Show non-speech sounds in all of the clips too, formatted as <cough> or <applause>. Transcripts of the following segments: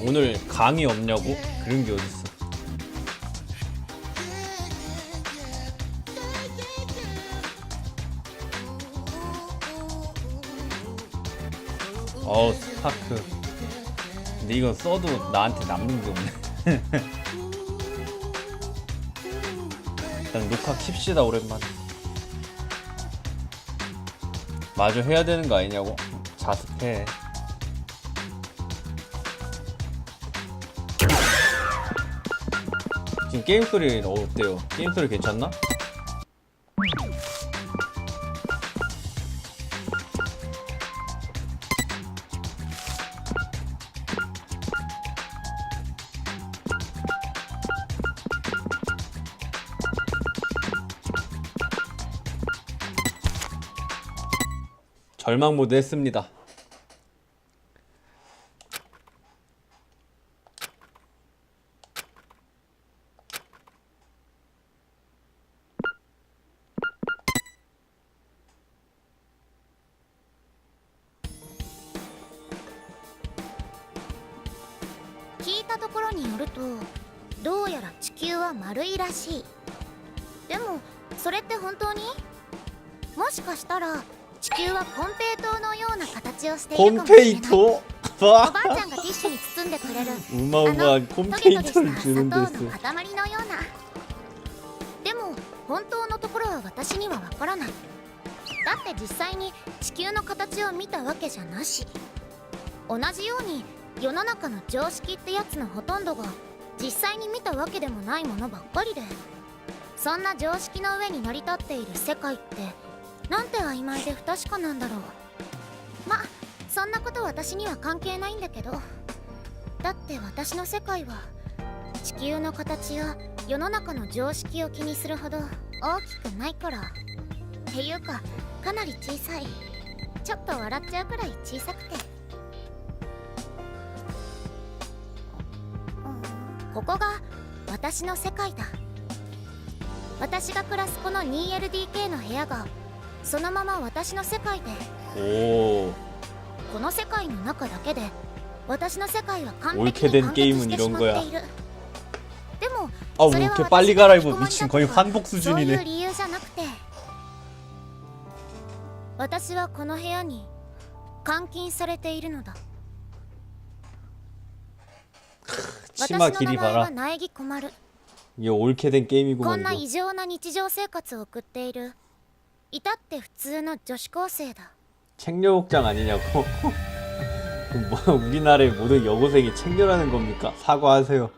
오늘 강의 없냐고? 그런 게 어딨어 어우 스파크 근데 이거 써도 나한테 남는 게 없네 <laughs> 일단 녹화 킵시다 오랜만에 마저 해야 되는 거 아니냐고? 자습해 게임 소리 어때요? 게임 소리 괜찮나? 절망 모드 했습니다.「 コンペイト？おばあちゃんがティッシュに包んでくれる。うまうまコンペイトにするんです。塊のような。でも本当のところは私にはわからない。だって実際に地球の形を見たわけじゃなし。同じように世の中の常識ってやつのほとんどが実際に見たわけでもないものばっかりで。そんな常識の上に成り立っている世界ってなんて曖昧で不確かなんだろう。まあそんなこと私には関係ないんだけど。だって私の世界は地球の形や世の中の常識を気にするほど大きくないから。っていうかかなり小さい。ちょっと笑っちゃうくらい小さくて。ここが私の世界だ。私が暮らすこの 2LDK の部屋がそのまま私の世界で。오 この世界の中だけで私の世界は完璧に完結してしまっている。でもそれは私が引き込まれたとかそういう理由じゃなくて私はこの部屋に監禁されているのだ。<laughs> 私の名前は苗木困る。こんな異常な日常生活を送っている。至って普通の女子高生だ。 챙녀복장 아니냐고. 그 <laughs> 뭐 우리나라의 모든 여고생이 챙녀라는 겁니까? 사과하세요.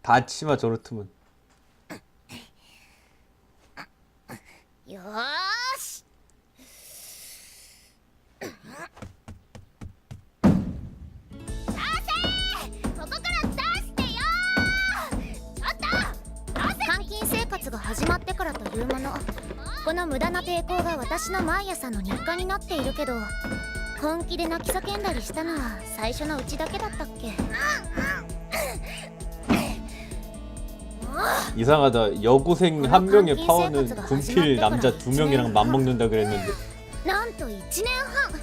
다 치마 저렇트면 よ禁生活が始まってからというものこの無駄な抵抗が私の毎朝の日課になっているけど本気で泣き叫んだりしたのは最初のうちだけだったっけ 이상하다 여고생 한 명의 파워는 군필 남자 두 명이랑 맞먹는다 그랬는데 なんと1年半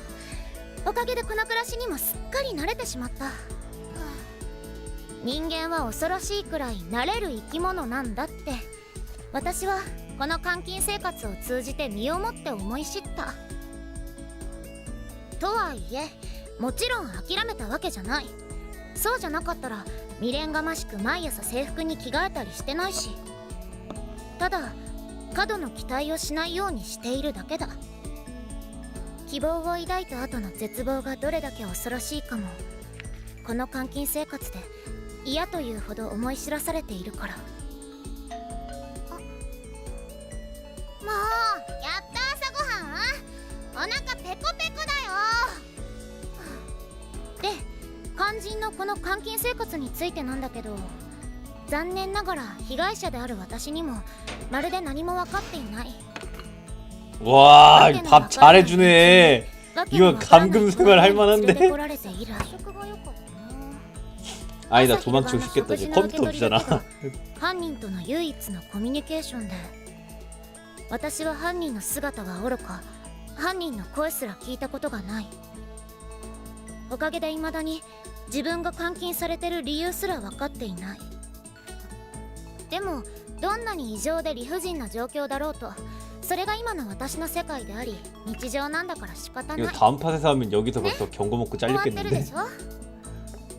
おかげでこの暮らしにもすっかり慣れてしまった人間は恐ろしいくらい慣れる生き物なんだって 私はこの監禁生活を通じて身をもって思い知った。とはいえもちろん諦めたわけじゃない。そうじゃなかったら未練がましく毎朝制服に着替えたりしてないし。ただ過度の期待をしないようにしているだけだ。希望を抱いた後の絶望がどれだけ恐ろしいかもこの監禁生活で嫌というほど思い知らされているから。もうやっと朝ごはんお腹ペコペコだよで肝心のこの監禁生活についてなんだけど残念ながら被害者である私にもまるで何も分かっていない 와 밥 잘해주네 わけの 이거 わからない 감금 생활 할 連れ 만한데 てこられて以来食が良かったな 아니다 도망치고 싶겠다 이제 컴퓨터 없잖아 <laughs> <laughs> 犯人との唯一のコミュニケーションで 私は犯人の姿はおろか犯人の声すら聞いたことがないおかげで未だに 自分が監禁されてる理由すら分かっていないでもどんなに異常で理不尽な状況だろうとそれが今の私の世界であり日常なんだから仕方 이거 ない 다음 팟에서 하면 여기서 벌써 경고 먹고 終わってるで 잘렸겠는데 しょ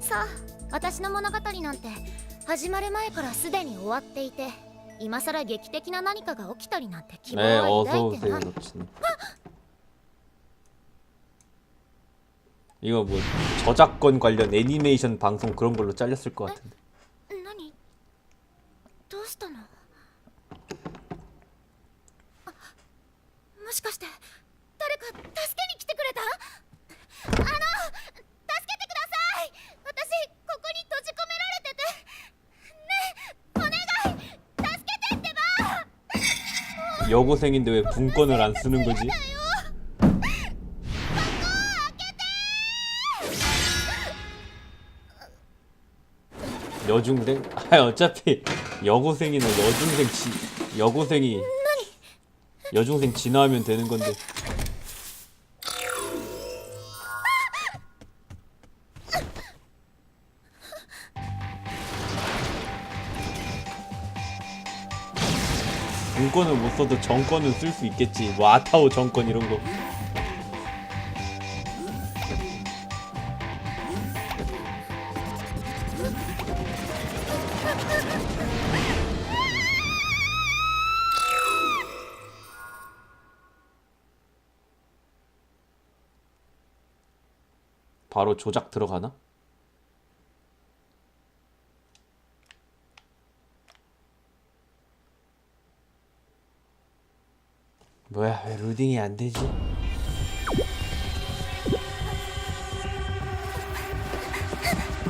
さあ私の物語なんて始まる前からすでに終わっていて 今さら劇的な何かが起きたりなんて希望 네 は 어서 抱いて 오세요 ない 럽친 이거 뭐 저작권 관련 애니메이션 방송 그런 걸로 잘렸을 것 같은데 何どうしたのあもしかして 여고생인데 왜 분권을 안 쓰는 거지? 여중생? 아 어차피 여고생이나 여중생 지 여고생이 여중생 진화하면 되는 건데 분권을 못 써도 정권은 쓸 수 있겠지. 뭐 아타오 정권 이런 거. 바로 조작 들어가나? 뭐야 왜 로딩이 안 되지?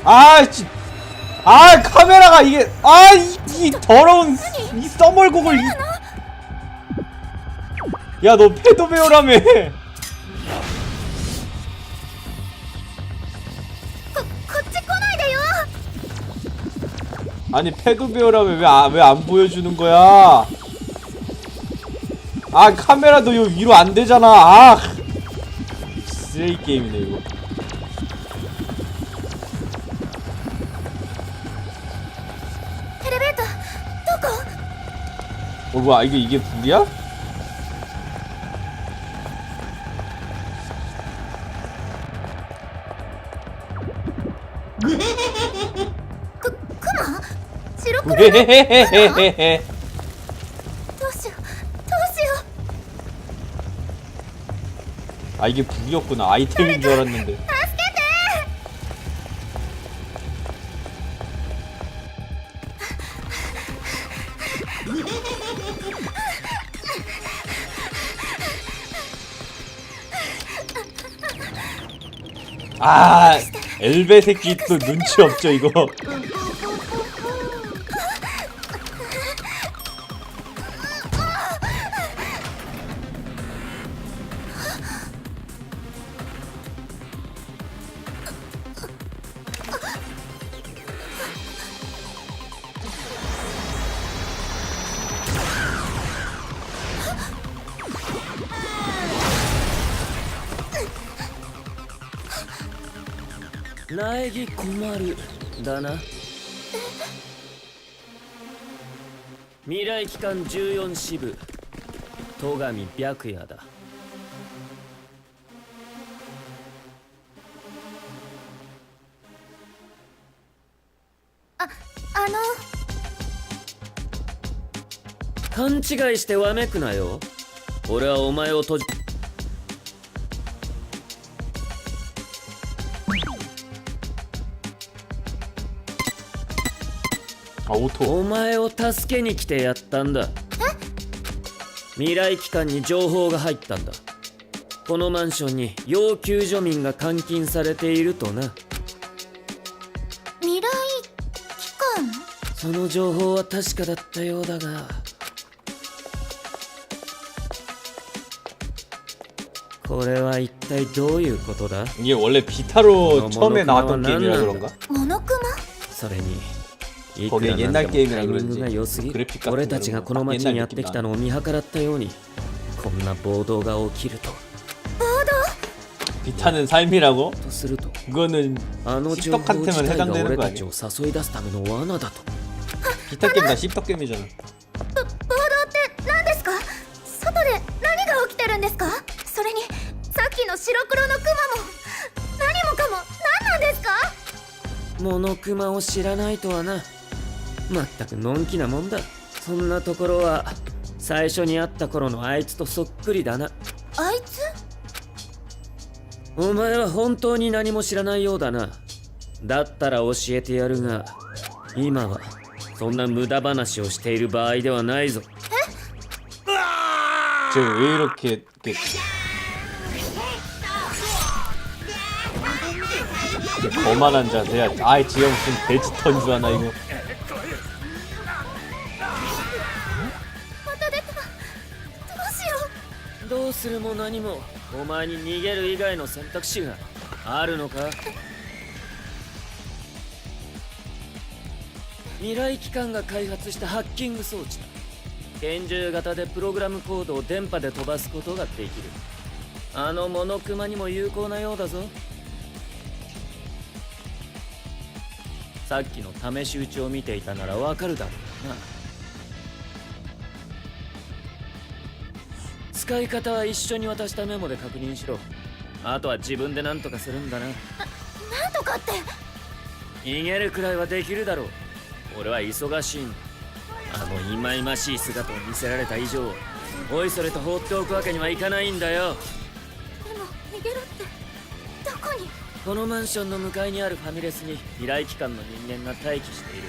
아, 씨. 아 카메라가 이게 아 이 더러운 이 써멀곡을 이... 야너 패도 배우라며 아니 패도 배우라며 왜왜안 아, 보여주는 거야? 아 카메라도 요 위로 안 되잖아. 아 쓰레기 게임이네 이거. 어 뭐야 이게 이게 불이야? 그, 그마? 지로크를 <laughs> 아, 이게 북이었구나. 아이템인 줄 알았는데. 아 엘베 새끼 또 눈치 없죠 이거. 苗木困る」だな。未来機関14支部。戸上白夜だ。ああの。勘違いしてわめくなよ。俺はお前を閉じお前を助けに来てやったんだ未来機関に情報が入ったんだこのマンションに要救助民が監禁されているとな未来機関その情報は確かだったようだがこれは一体どういうことだ 이게 원래 비타로 어, 처음에 나왔던 모노크마와 게임이라 난난. 그런가? モノクマそれに い 거기에 くらなん 옛날 でも 게임이라 タイミング 그런지 が良すぎ 그래픽 る 같은 俺たちがこの街にやってきたのを見計らったようにこんな暴動が起きると 비타는 삶이라고? とすると 그거는 あの情報自 씹덕한테만 体が 해당되는 俺 거 た 아니야? ちを誘い出すための罠だと 비타 게임 나 씹덕게임이잖아 暴動って何ですか外で何が起きてるんですかそれにさっきの白黒のクマも何もかも何なんですかモノクマを知らないとはな まったくのんきなもんだそんなところは最初に会った頃のあいつとそっくりだなあいつお前は本当に何も知らないようだなだったら教えてやるが今はそんな無駄話をしている場合ではないぞ 쟤왜 이렇게 이렇게 이렇게 거만한 자세야 아이 지가 무슨 돼지턴 줄 아나 이거 するも何もお前に逃げる以外の選択肢があるのか？未来機関が開発したハッキング装置だ。拳銃型でプログラムコードを電波で飛ばすことができる。あのモノクマにも有効なようだぞ。さっきの試し撃ちを見ていたならわかるだろうな。使い方は一緒に渡したメモで確認しろ。あとは自分で何とかするんだな。なんとかって。逃げるくらいはできるだろう。俺は忙しい。んだあの忌々しい姿を見せられた以上おいそれと放っておくわけにはいかないんだよ。でも逃げるってどこに？このマンションの向かいにあるファミレスに未来機関の人間が待機している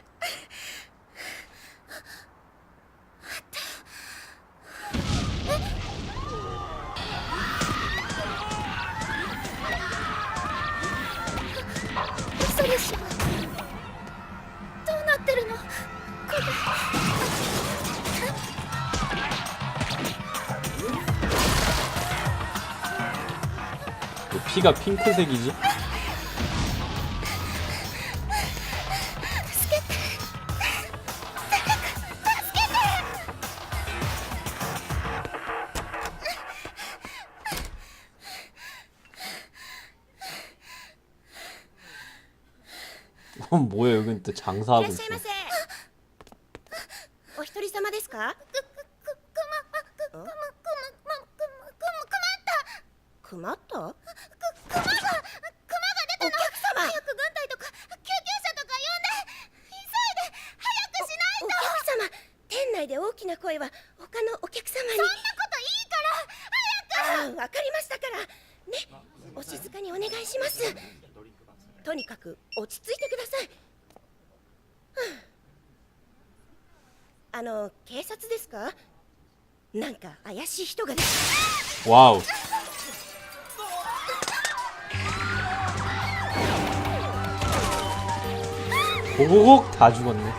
피가 핑크색이지? 어, 뭐야 여긴 또 장사하고 いらっ 있어 しゃいませ。お一人様ですか？くまった？ ですか？なんか怪しい人がです。 와우 고고곡 다 죽었네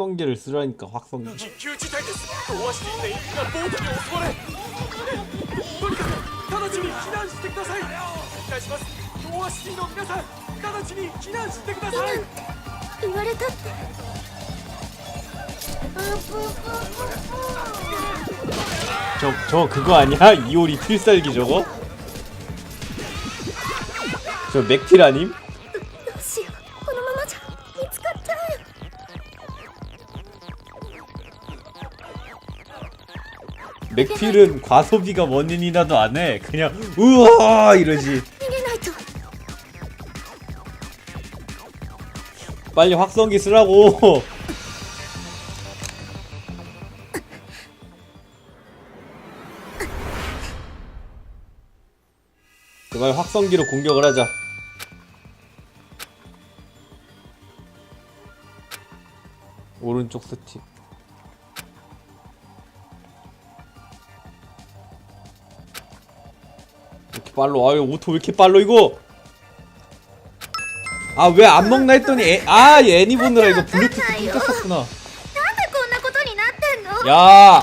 확성기를 쓰라니까 확성기. 저, 저 그거 아니야? <laughs> 이오리 필살기 저거? 저 맥틸 아님? 맥필은 과소비가 원인이라도 안 해. 그냥 우와 이러지. 빨리 확성기 쓰라고. 제발 확성기로 공격을 하자. 오른쪽 스틱. 빨로. 아유 오토 왜 이렇게 빨로 이거? 아 왜 안 먹나 했더니 애, 아 애니 보느라 이거 블루투스 끊겼었구나. 야.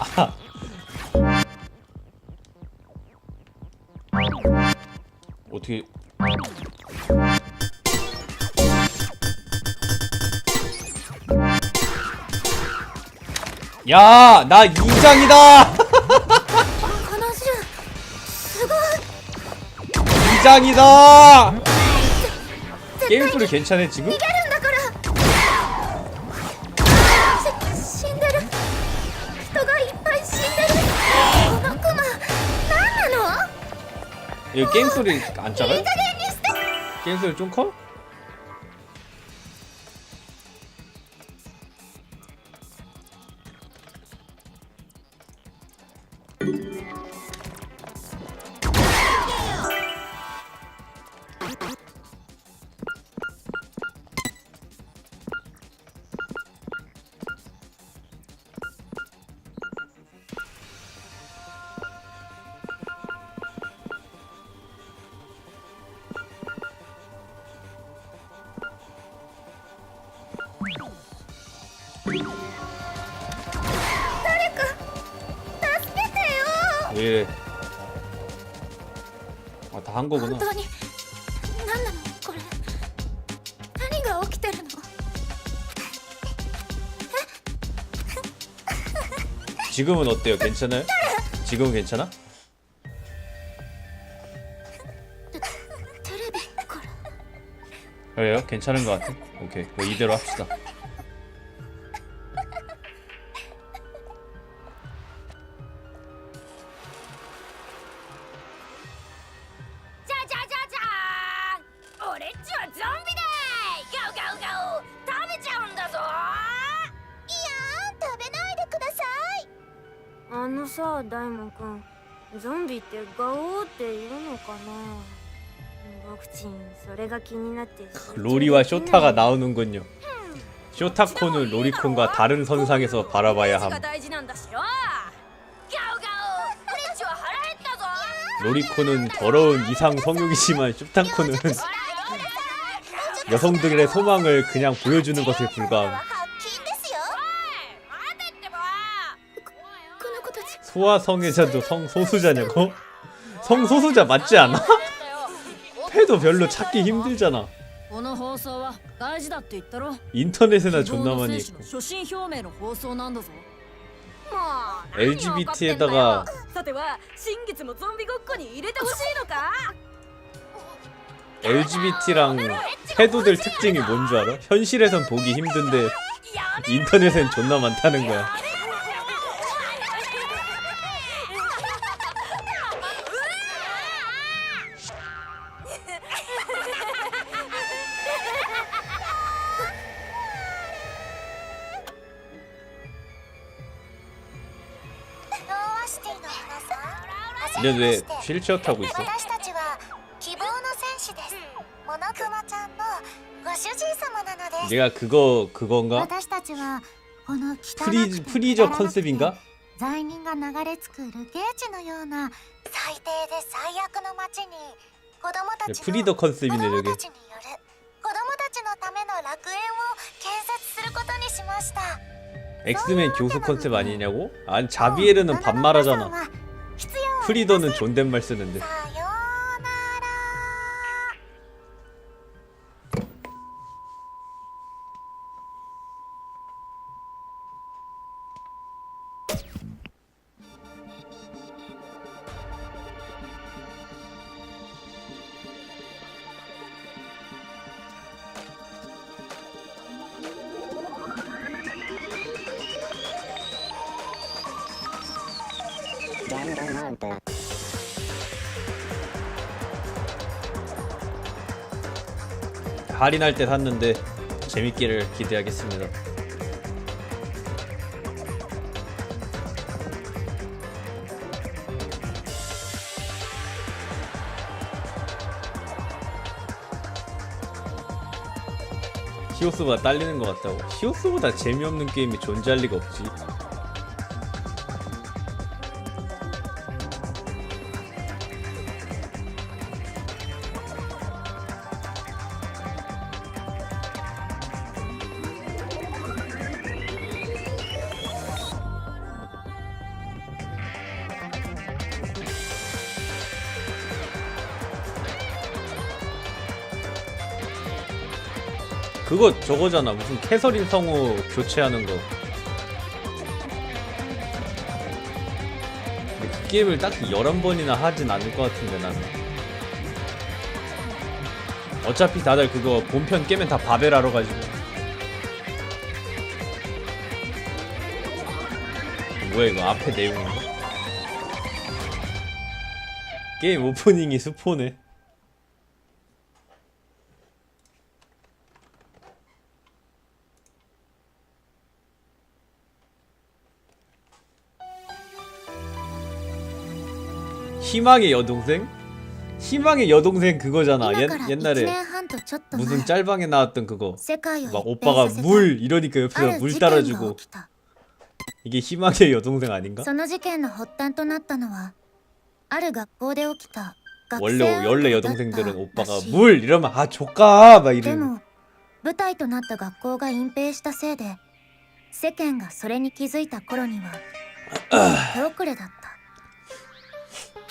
어떻게? 야, 나 2장이다! <laughs> 짱이다! 아, 게임 소리 괜찮아 지금? 이 게임 소리 안 작아요? 게임 소리 좀 커? 왜 이래 아 다 한 거구나 本当に何なのこれ何が起きてるの 지금은 어때요? 괜찮아요? 지금은 괜찮아? テレビから 그래요? 괜찮은 것 같아? 오케이 그럼 이대로 합시다 로리와 쇼타가 나오는군요. 쇼타콘을 로리콘과 다른 선상에서 바라봐야 함. 로리콘은 더러운 이상 성욕이지만 쇼타콘은 여성들의 소망을 그냥 보여주는 것에 불과함. 소아 성애자도 성소수자냐고? 성소수자 맞지 않아? 화폐도 별로 찾기 힘들잖아. 인터넷에나 존나 많이 있고. LGBT에다가 LGBT랑 해도들 특징이 뭔 줄 알아? 현실에선 보기 힘든데 인터넷엔 존나 많다는 거야. 근데 왜 휠체어 타고 있어? 私たちは希望の戦士ですモノクマちゃんのご主人様なのです 얘가 그거 그건가? 私たちはこの汚くて 프리 프리저 컨셉인가? 罪人が流れ着く流刑地のような最低で最悪の街に子供たちの 프리더 子 컨셉이네 供 저게. たちによる子供たちのための楽園を建設することにしました 엑스맨 교수 컨셉 아니냐고? 아니 자비에르는 반말하잖아. 프리더는 존댓말 쓰는데. 할인할 때 샀는데 재밌기를 기대하겠습니다. 히오스보다 딸리는 것 같다고. 히오스보다 재미없는 게임이 존재할 리가 없지. 그거 저거잖아. 무슨 캐서린 성우 교체하는 거. 근데 그 게임을 딱히 11번이나 하진 않을 것 같은데 나는. 어차피 다들 그거 본편 깨면 다 바벨하러 가지고. 뭐야 이거 앞에 내용인가? 게임 오프닝이 스포네. 희망의 여동생? 희망의 여동생 그거잖아. 今 옛, から1 옛날에 年半とちょっと前 무슨 짤방에 나왔던 그거. 世界を 막 一変 오빠가 させた 물 이러니까 あ 옆에서 る 물 事件が 따라주고 起きた 이게 희망의 여동생 아닌가? その事件の発端となったのはある学校で起きた学 원래 生運 원래 動だった 여동생들은 ら 오빠가 しい 물 이러면 아 조까 막 で 이러는 も舞台となった学校が隠蔽したせいで世間がそれに気づいた頃には手遅れだったそれは <clears throat>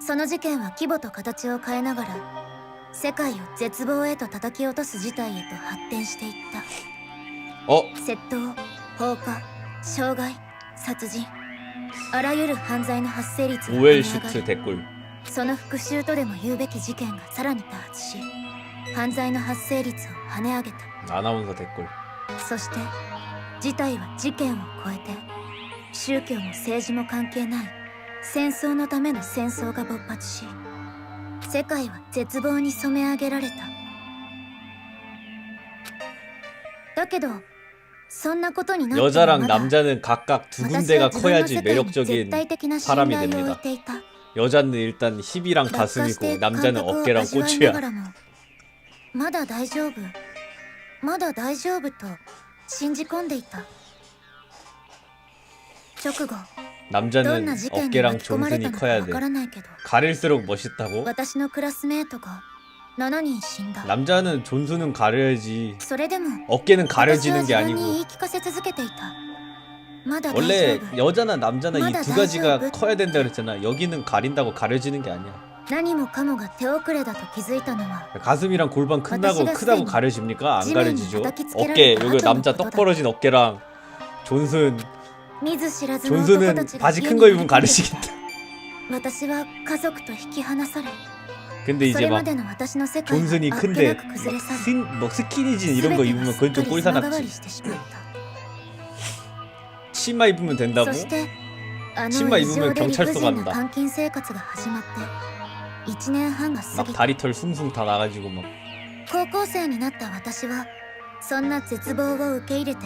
その事件は規模と形を変えながら世界を絶望へと叩き落とす事態へと発展していった。窃盗放火傷害殺人あらゆる犯罪の発生率が上がその復讐とでも言うべき事件がさらに多発し犯罪の発生率を跳ね上げた。そして事態は事件を超えて宗教も政治も関係ない。戦争のための戦争が勃発し世界は絶望に染め上げられただけどそんなことになっても 여자랑 まだ 남자는 각각 두 私は 군데가 自分の 커야지 世界に絶 매력적인 対的な信 사람이 頼を置い 됩니다 ていた 여자는 일단 힙이랑 落下して 가슴이고 感 남자는 覚を 어깨랑 味わいなが 꼬추야 らもまだ大丈夫まだ大丈夫と信じ込んでいた直後どん 남자는 어깨랑 그 존슨이 커야 돼. 가릴수록 멋있다고? 남자는 존슨은 가려야지. 어깨는 가려지는 게 아니고. 원래 여자나 남자나 이 두 가지가 커야 된다 그랬잖아. 여기는 가린다고 가려지는 게 아니야. 가슴이랑 골반 큰다고 크다고 가려집니까? 안 가려지죠. 어깨 여기 남자 떡 벌어진 어깨랑 존슨 존수는 ちが 바지 家 큰 に 거 入り 입으면 込んで 가려지겠다 <laughs> 私は家族と引き離され 근데 そ 이제 れま 막 での私の世界は 존슨이 あっけ 큰데 なく崩れ去り 스, 뭐 스키니진 이런 거 全て 입으면 が 그건 すっ 좀 かり様変わ 꼴사납지 りしてしまった 치마 입으면 된다고? そしてあの 치마 異 입으면 常で理不 경찰서 尽な 간다 監禁生活が始まって1年半が過 막 ぎ 다리털 숭숭 다 나가지고 막 高校生になった私はそんな絶望を受け入れて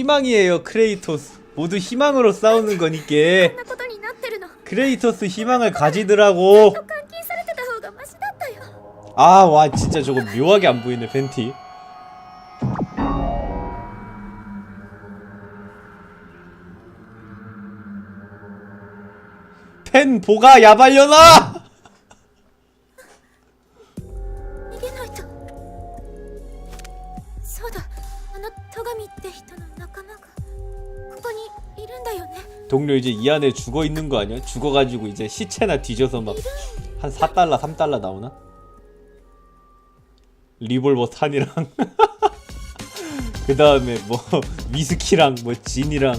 희망이에요 크레이토스. 모두 희망으로 싸우는 거니까 크레이토스 희망을 가지더라고. 아 와 진짜 저거 묘하게 안 보이네 팬티. 팬 보가 야발려나? あの戸上って人の仲間がここにいるんだよね 동료 이제 이 안에 죽어 있는 거 아니야? 죽어가지고 이제 시체나 뒤져서 막 한 4달러 3달러 나오나? 리볼버 탄이랑 <laughs> 그 다음에 뭐 위스키랑 뭐 진이랑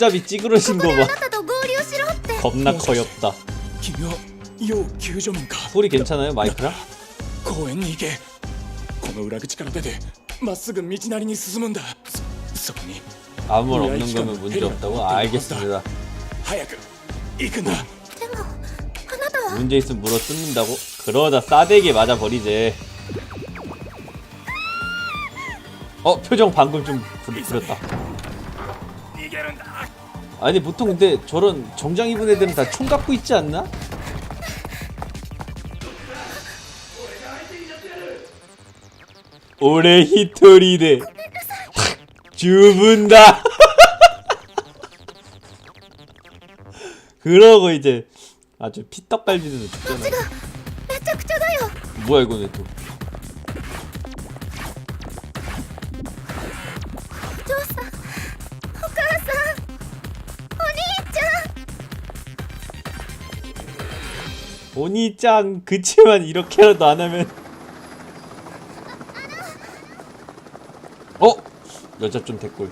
손잡이 찌그러진 ここ 거 であ 봐 なたと合流しろって 겁나 커엽다 君は要救助民か 소리 괜찮아요 마이크랑? 公園に行けこの裏口から出てまっすぐ道なりに進むんだそそこに 아무 말 없는 거면 문제 없다고? 알겠습니다 早く行くんだでもあなたは 문제 있으면 물어 뜯는다고? 그러다 싸대기 맞아 버리지 어 표정 방금 좀 부리- 부렸다 逃げるんだ 아니 보통 근데 저런 정장 입은 애들은 다 총 갖고 있지 않나? 올해 히토리데 주분다. <laughs> 그러고 이제 아주 피떡 갈지는 죽잖아. 뭐야 이거네 또 오니짱 그치만 이렇게라도 안 하면. 어? 여자 좀 대꿀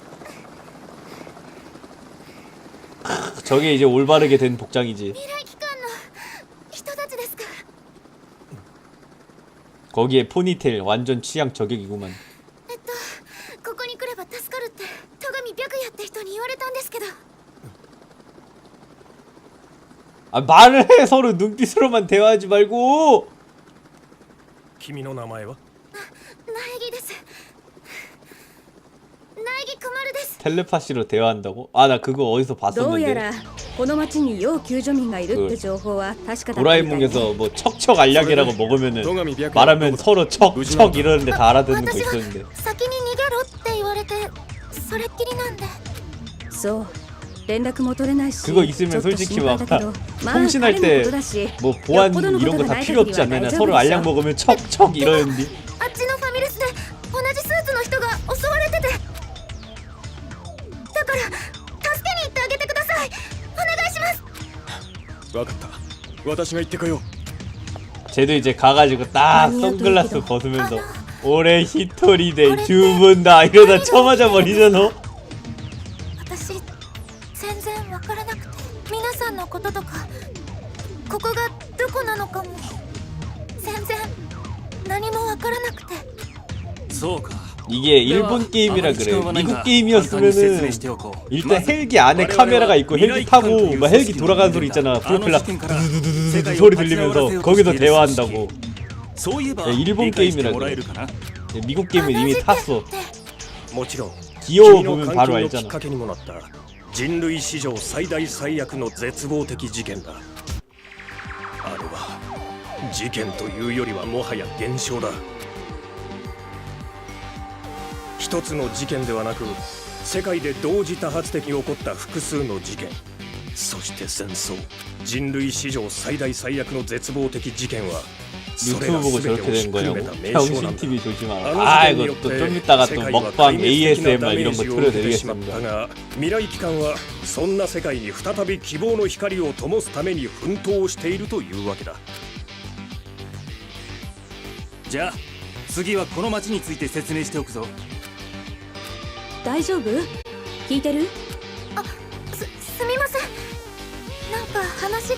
저게 이제 올바르게 된 복장이지. 거기에 포니텔 완전 취향 저격이구만. 아 말을 해 서로 눈빛으로만 대화하지 말고 君の名前は苗木です苗木くまるです 텔레파시로 대화한다고? 아 나 그거 어디서 どうや 봤었는데 らこの町に要救助民がいるって情報は確かだったみたいね 도라에몽에서 뭐 척척 알약이라고 먹으면은 戸上白夜 말하면 서로 척척 이러는데 다 알아듣는 거 私は 있었는데 先に逃げろって言われてそれっきりなんでそう連絡も取れないし 그거 있으면 솔직히 막 통신할 때 뭐 보안 이런 거 다 필요 없지 않느냐? 서로 알약 먹으면 척척 이러는데. <laughs> 쟤도 이제 가가지고 딱 선글라스 벗으면서 올해 히토리데 아, 네. 주문다. 이러다 쳐맞아 버리잖아. 이게 일본 게임이라 그래 미국 게임이었으면은 일단 헬기 안에 카메라가 있고 헬기 타고 막 헬기 돌아가는 소리 있잖아 프로펠러 두두두두두 소리 들리면서 거기서 대화한다고 そういえば 야, 일본 理解して 게임이라 もら 그래 えるかな 미국 게임은 이미 탔어 もちろん 귀여워 君の 보면 監 바로 禁のきっ 알잖아 かけにもなった人類史上最大最悪の絶望的事件だあれは事件というよりはもはや現象だ 一つの事件ではなく世界で同時多発的に起こった複数の事件そして戦争人類史上最大最悪の絶望的事件はそれ 유튜브 ら 보고 全て 저렇게 をひっ 된 くる 거냐고 めた名称な 병신 んだ TV 조심하라 あの 아 事件によ 이거 って 또 좀 이따가 世 또 界は 먹방 壊滅的な ASMR ダメ 이런 ー 거 ジを受けてしまっ 틀어드리겠습니다 たが未来機関はそんな世界に再び希望の光を灯すために奮闘しているというわけだじゃあ次はこの町について説明しておくぞ 大丈夫？聞いてる？すすみません。なんか話が。